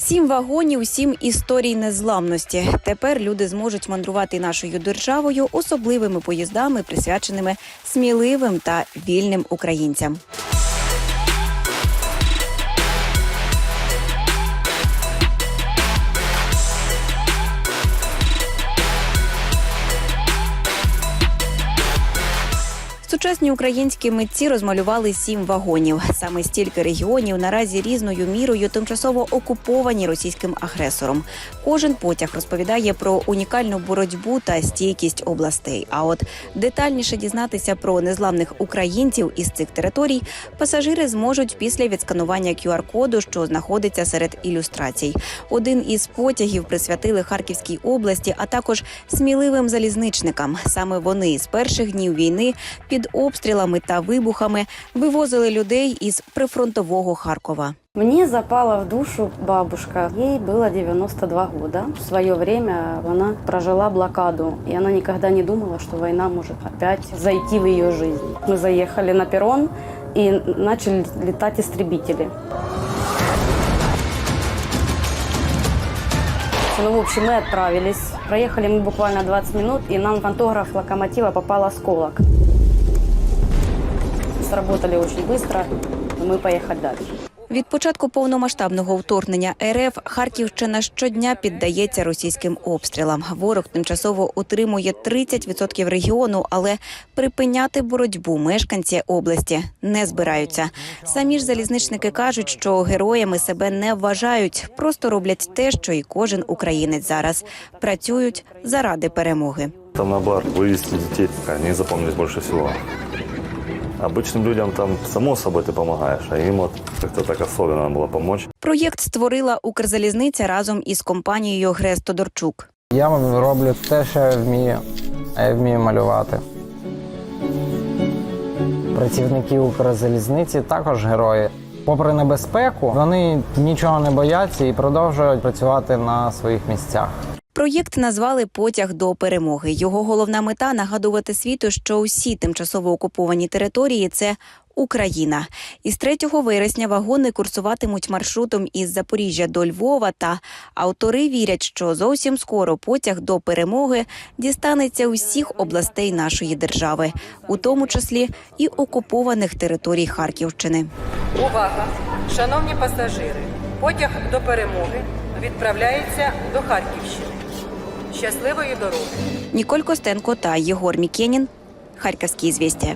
Сім вагонів, сім історій незламності. Тепер люди зможуть мандрувати нашою державою особливими поїздами, присвяченими сміливим та вільним українцям. Сучасні українські митці розмалювали сім вагонів. Саме стільки регіонів наразі різною мірою тимчасово окуповані російським агресором. Кожен потяг розповідає про унікальну боротьбу та стійкість областей. А от детальніше дізнатися про незламних українців із цих територій пасажири зможуть після відсканування QR-коду, що знаходиться серед ілюстрацій. Один із потягів присвятили Харківській області, а також сміливим залізничникам. Саме вони з перших днів війни під обстрілами та вибухами вивозили людей із прифронтового Харкова. Мне запала в душу бабушка. Ей было 92 года. В свое время она прожила блокаду, и она никогда не думала, что война может опять зайти в ее жизнь. Мы заехали на перрон, и начали летать истребители. Ну, в общем, мы отправились. Проехали мы буквально 20 минут, и нам в антограф локомотива попал осколок. Сработали очень быстро, и мы поехали дальше. Від початку повномасштабного вторгнення РФ Харківщина щодня піддається російським обстрілам. Ворог тимчасово утримує 30% регіону, але припиняти боротьбу мешканці області не збираються. Самі ж залізничники кажуть, що героями себе не вважають, просто роблять те, що і кожен українець зараз працюють заради перемоги. Там наоборот, вывести детей, они запомнились больше всего. Обычным людям там само собой ты помогаешь, а им вот как-то так особенно надо было помочь. Проєкт створила Укрзалізниця разом із компанією Грес Тодорчук. Я роблю те, що я вмію, а я вмію малювати. Працівники Укрзалізниці також герої. Попри небезпеку, вони нічого не бояться і продовжують працювати на своїх місцях. Проєкт назвали Потяг до перемоги. Його головна мета нагадувати світу, що усі тимчасово окуповані території це Україна. Із 3 вересня вагони курсуватимуть маршрутом із Запоріжжя до Львова. Та автори вірять, що зовсім скоро потяг до перемоги дістанеться усіх областей нашої держави, у тому числі і окупованих територій Харківщини. Увага! Шановні пасажири! Потяг до перемоги відправляється до Харківщини. Щасливої дороги! Ніколь Костенко та Єгор Мікенін. Харківські звістя.